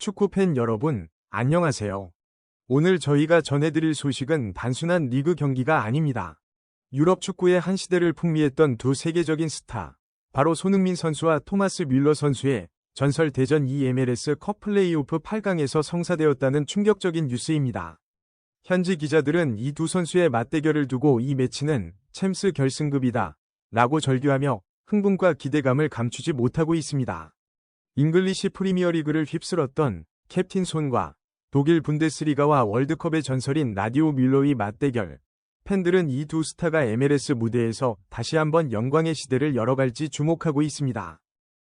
축구팬 여러분, 안녕하세요. 오늘 저희가 전해드릴 소식은 단순한 리그 경기가 아닙니다. 유럽 축구의 한 시대를 풍미했던 두 세계적인 스타, 바로 손흥민 선수와 토마스 뮬러 선수의 전설 대전 2 MLS 컵 플레이오프 8강에서 성사되었다는 충격적인 뉴스입니다. 현지 기자들은 이 두 선수의 맞대결을 두고 이 매치는 챔스 결승급이다 라고 절규하며 흥분과 기대감을 감추지 못하고 있습니다. 잉글리시 프리미어리그를 휩쓸었던 캡틴 손과 독일 분데스리가와 월드컵의 전설인 라디오 뮬러의 맞대결. 팬들은 이 두 스타가 MLS 무대에서 다시 한번 영광의 시대를 열어갈지 주목하고 있습니다.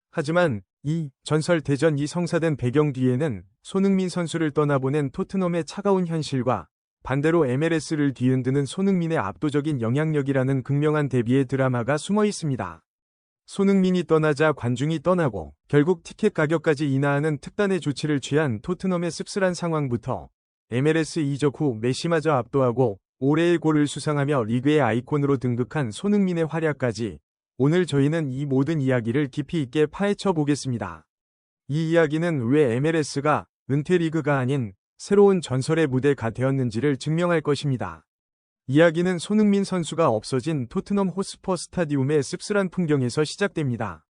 하지만 이 전설 대전이 성사된 배경 뒤에는 손흥민 선수를 떠나보낸 토트넘의 차가운 현실과 반대로 MLS를 뒤흔드는 손흥민의 압도적인 영향력이라는 극명한 대비의 드라마가 숨어 있습니다. 손흥민이 떠나자 관중이 떠나고 결국 티켓 가격까지 인하하는 특단의 조치를 취한 토트넘의 씁쓸한 상황부터 MLS 이적 후 메시마저 압도하고 올해의 골을 수상하며 리그의 아이콘으로 등극한 손흥민의 활약까지 오늘 저희는 이 모든 이야기를 깊이 있게 파헤쳐 보겠습니다. 이 이야기는 왜 MLS가 은퇴 리그가 아닌 새로운 전설의 무대가 되었는지를 증명할 것입니다. 이야기는 손흥민 선수가 없어진 토트넘 호스퍼 스타디움의 씁쓸한 풍경에서 시작됩니다.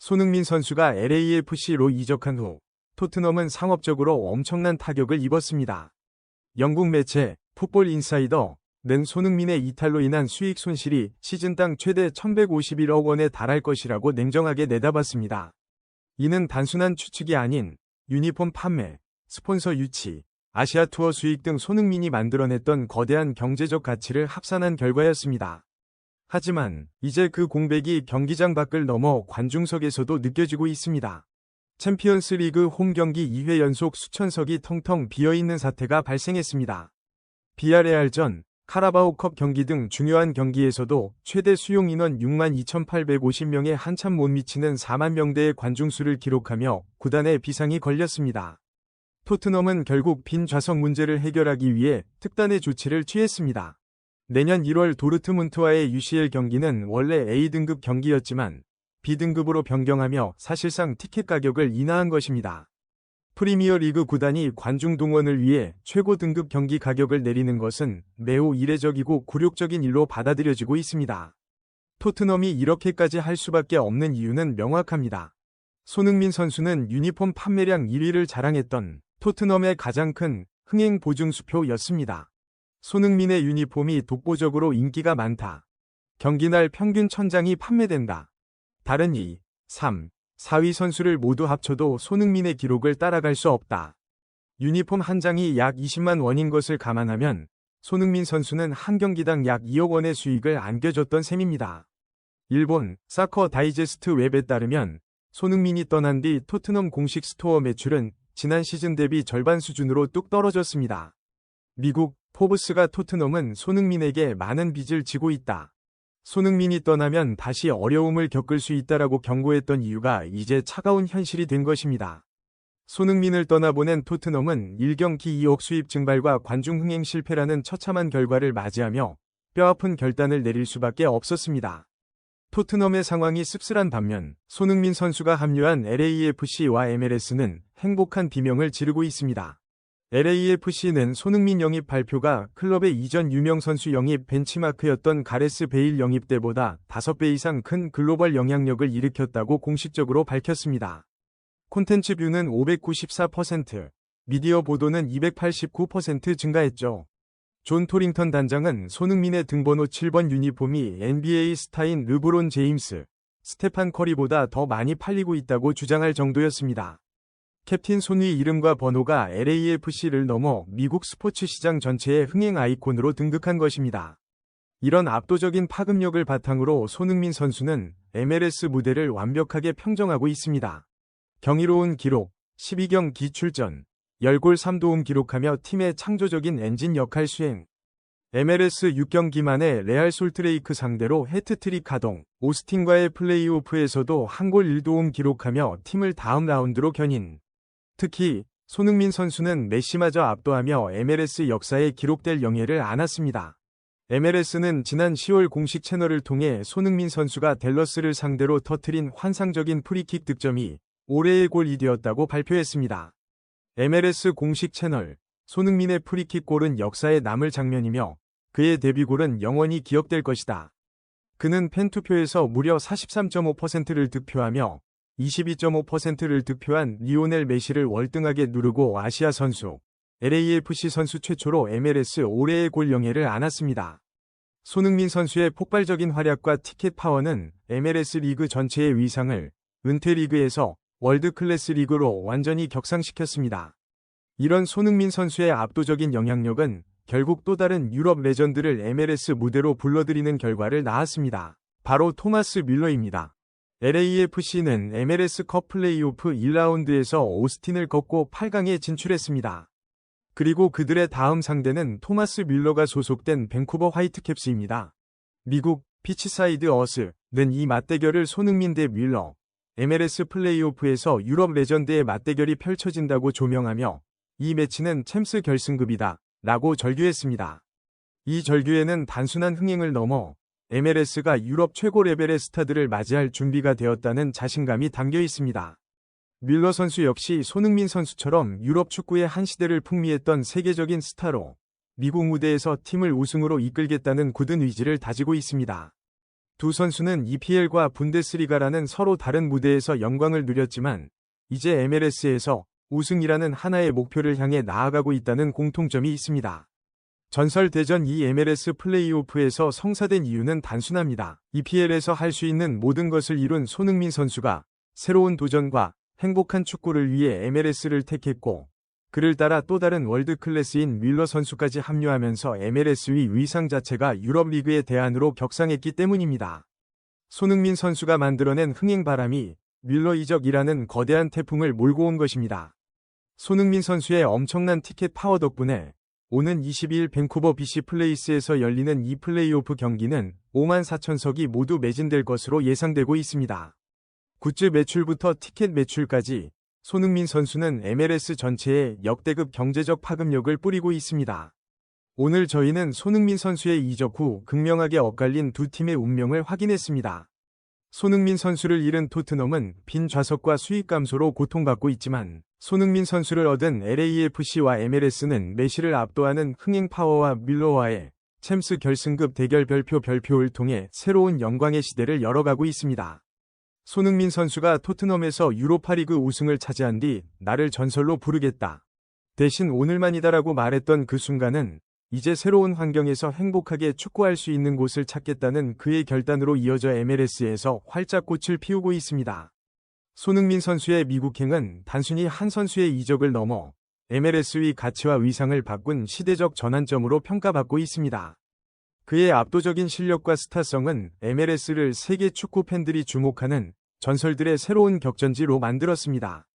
손흥민 선수가 LAFC로 이적한 후 토트넘은 상업적으로 엄청난 타격을 입었습니다. 영국 매체 풋볼 인사이더 는 손흥민의 이탈로 인한 수익 손실이 시즌당 최대 1151억 원에 달할 것이라고 냉정하게 내다봤습니다. 이는 단순한 추측이 아닌 유니폼 판매, 스폰서 유치, 아시아 투어 수익 등 손흥민이 만들어냈던 거대한 경제적 가치를 합산한 결과였습니다. 하지만 이제 그 공백이 경기장 밖을 넘어 관중석에서도 느껴지고 있습니다. 챔피언스 리그 홈 경기 2회 연속 수천석이 텅텅 비어있는 사태가 발생했습니다. 비아레알전, 카라바오컵 경기 등 중요한 경기에서도 최대 수용 인원 6만 2,850명에 한참 못 미치는 4만 명대의 관중수를 기록하며 구단에 비상이 걸렸습니다. 토트넘은 결국 빈 좌석 문제를 해결하기 위해 특단의 조치를 취했습니다. 내년 1월 도르트문트와의 UCL 경기는 원래 A등급 경기였지만 B등급으로 변경하며 사실상 티켓 가격을 인하한 것입니다. 프리미어 리그 구단이 관중 동원을 위해 최고 등급 경기 가격을 내리는 것은 매우 이례적이고 굴욕적인 일로 받아들여지고 있습니다. 토트넘이 이렇게까지 할 수밖에 없는 이유는 명확합니다. 손흥민 선수는 유니폼 판매량 1위를 자랑했던 토트넘의 가장 큰 흥행 보증 수표였습니다. 손흥민의 유니폼이 독보적으로 인기가 많다. 경기날 평균 천장이 판매된다. 다른 2, 3, 4위 선수를 모두 합쳐도 손흥민의 기록을 따라갈 수 없다. 유니폼 한 장이 약 20만 원인 것을 감안하면 손흥민 선수는 한 경기당 약 2억 원의 수익을 안겨줬던 셈입니다. 일본 사커 다이제스트 웹에 따르면 손흥민이 떠난 뒤 토트넘 공식 스토어 매출은 지난 시즌 대비 절반 수준으로 뚝 떨어졌습니다. 미국 포브스가 토트넘은 손흥민에게 많은 빚을 지고 있다. 손흥민이 떠나면 다시 어려움을 겪을 수 있다라고 경고했던 이유가 이제 차가운 현실이 된 것입니다. 손흥민을 떠나보낸 토트넘은 1경기 2억 수입 증발과 관중 흥행 실패라는 처참한 결과를 맞이하며 뼈아픈 결단을 내릴 수밖에 없었습니다. 토트넘의 상황이 씁쓸한 반면 손흥민 선수가 합류한 LAFC와 MLS는 행복한 비명을 지르고 있습니다. LAFC는 손흥민 영입 발표가 클럽의 이전 유명 선수 영입 벤치마크였던 가레스 베일 영입 때보다 5배 이상 큰 글로벌 영향력을 일으켰다고 공식적으로 밝혔습니다. 콘텐츠 뷰는 594%, 미디어 보도는 289% 증가했죠. 존 토링턴 단장은 손흥민의 등번호 7번 유니폼이 NBA 스타인 르브론 제임스, 스테판 커리보다 더 많이 팔리고 있다고 주장할 정도였습니다. 캡틴 손의 이름과 번호가 LAFC를 넘어 미국 스포츠 시장 전체의 흥행 아이콘으로 등극한 것입니다. 이런 압도적인 파급력을 바탕으로 손흥민 선수는 MLS 무대를 완벽하게 평정하고 있습니다. 경이로운 기록, 12경 기출전, 열골 3도움 기록하며 팀의 창조적인 엔진 역할 수행. MLS 6경기 만에 레알 솔트레이크 상대로 해트트릭 가동, 오스틴과의 플레이오프에서도 한 골 1도움 기록하며 팀을 다음 라운드로 견인. 특히 손흥민 선수는 메시마저 압도하며 MLS 역사에 기록될 영예를 안았습니다. MLS는 지난 10월 공식 채널을 통해 손흥민 선수가 델러스를 상대로 터트린 환상적인 프리킥 득점이 올해의 골이 되었다고 발표했습니다. MLS 공식 채널 손흥민의 프리킥 골은 역사에 남을 장면이며 그의 데뷔골은 영원히 기억될 것이다. 그는 팬투표에서 무려 43.5%를 득표하며 22.5%를 득표한 리오넬 메시를 월등하게 누르고 아시아 선수, LAFC 선수 최초로 MLS 올해의 골 영예를 안았습니다. 손흥민 선수의 폭발적인 활약과 티켓 파워는 MLS 리그 전체의 위상을 은퇴 리그에서 월드 클래스 리그로 완전히 격상시켰습니다. 이런 손흥민 선수의 압도적인 영향력은 결국 또 다른 유럽 레전드를 MLS 무대로 불러들이는 결과를 낳았습니다. 바로 토마스 뮬러입니다. LAFC는 MLS 컵 플레이오프 1라운드에서 오스틴을 꺾고 8강에 진출했습니다. 그리고 그들의 다음 상대는 토마스 뮬러가 소속된 밴쿠버 화이트캡스입니다. 미국 피치사이드 어스는 이 맞대결을 손흥민 대 뮬러, MLS 플레이오프에서 유럽 레전드의 맞대결이 펼쳐진다고 조명하며 이 매치는 챔스 결승급이다 라고 절규했습니다. 이 절규에는 단순한 흥행을 넘어 MLS가 유럽 최고 레벨의 스타들을 맞이할 준비가 되었다는 자신감이 담겨 있습니다. 밀러 선수 역시 손흥민 선수처럼 유럽 축구의 한 시대를 풍미했던 세계적인 스타로 미국 무대에서 팀을 우승으로 이끌겠다는 굳은 의지를 다지고 있습니다. 두 선수는 EPL과 분데스리가라는 서로 다른 무대에서 영광을 누렸지만 이제 MLS에서 우승이라는 하나의 목표를 향해 나아가고 있다는 공통점이 있습니다. 전설 대전 이 MLS 플레이오프에서 성사된 이유는 단순합니다. EPL에서 할 수 있는 모든 것을 이룬 손흥민 선수가 새로운 도전과 행복한 축구를 위해 MLS를 택했고 그를 따라 또 다른 월드 클래스인 밀러 선수까지 합류하면서 MLS의 위상 자체가 유럽 리그의 대안으로 격상했기 때문입니다. 손흥민 선수가 만들어낸 흥행 바람이 밀러 이적이라는 거대한 태풍을 몰고 온 것입니다. 손흥민 선수의 엄청난 티켓 파워 덕분에 오는 22일 밴쿠버 BC 플레이스에서 열리는 이 플레이오프 경기는 5만 4천석이 모두 매진될 것으로 예상되고 있습니다. 굿즈 매출부터 티켓 매출까지 손흥민 선수는 MLS 전체에 역대급 경제적 파급력을 뿌리고 있습니다. 오늘 저희는 손흥민 선수의 이적 후 극명하게 엇갈린 두 팀의 운명을 확인했습니다. 손흥민 선수를 잃은 토트넘은 빈 좌석과 수익 감소로 고통받고 있지만 손흥민 선수를 얻은 LAFC와 MLS는 메시를 압도하는 흥행 파워와 밀러와의 챔스 결승급 대결 별표 별표를 통해 새로운 영광의 시대를 열어가고 있습니다. 손흥민 선수가 토트넘에서 유로파리그 우승을 차지한 뒤 나를 전설로 부르겠다. 대신 오늘만이다라고 말했던 그 순간은 이제 새로운 환경에서 행복하게 축구할 수 있는 곳을 찾겠다는 그의 결단으로 이어져 MLS에서 활짝 꽃을 피우고 있습니다. 손흥민 선수의 미국행은 단순히 한 선수의 이적을 넘어 MLS의 가치와 위상을 바꾼 시대적 전환점으로 평가받고 있습니다. 그의 압도적인 실력과 스타성은 MLS를 세계 축구 팬들이 주목하는 전설들의 새로운 격전지로 만들었습니다.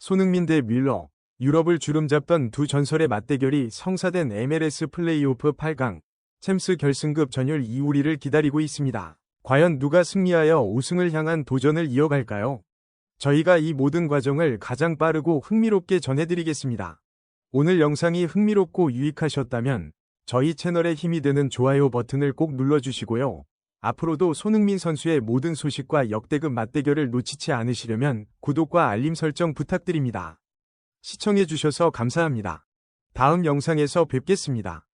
손흥민 대 뮬러, 유럽을 주름잡던 두 전설의 맞대결이 성사된 MLS 플레이오프 8강, 챔스 결승급 전율 이우리를 기다리고 있습니다. 과연 누가 승리하여 우승을 향한 도전을 이어갈까요? 저희가 이 모든 과정을 가장 빠르고 흥미롭게 전해드리겠습니다. 오늘 영상이 흥미롭고 유익하셨다면 저희 채널에 힘이 되는 좋아요 버튼을 꼭 눌러주시고요. 앞으로도 손흥민 선수의 모든 소식과 역대급 맞대결을 놓치지 않으시려면 구독과 알림 설정 부탁드립니다. 시청해주셔서 감사합니다. 다음 영상에서 뵙겠습니다.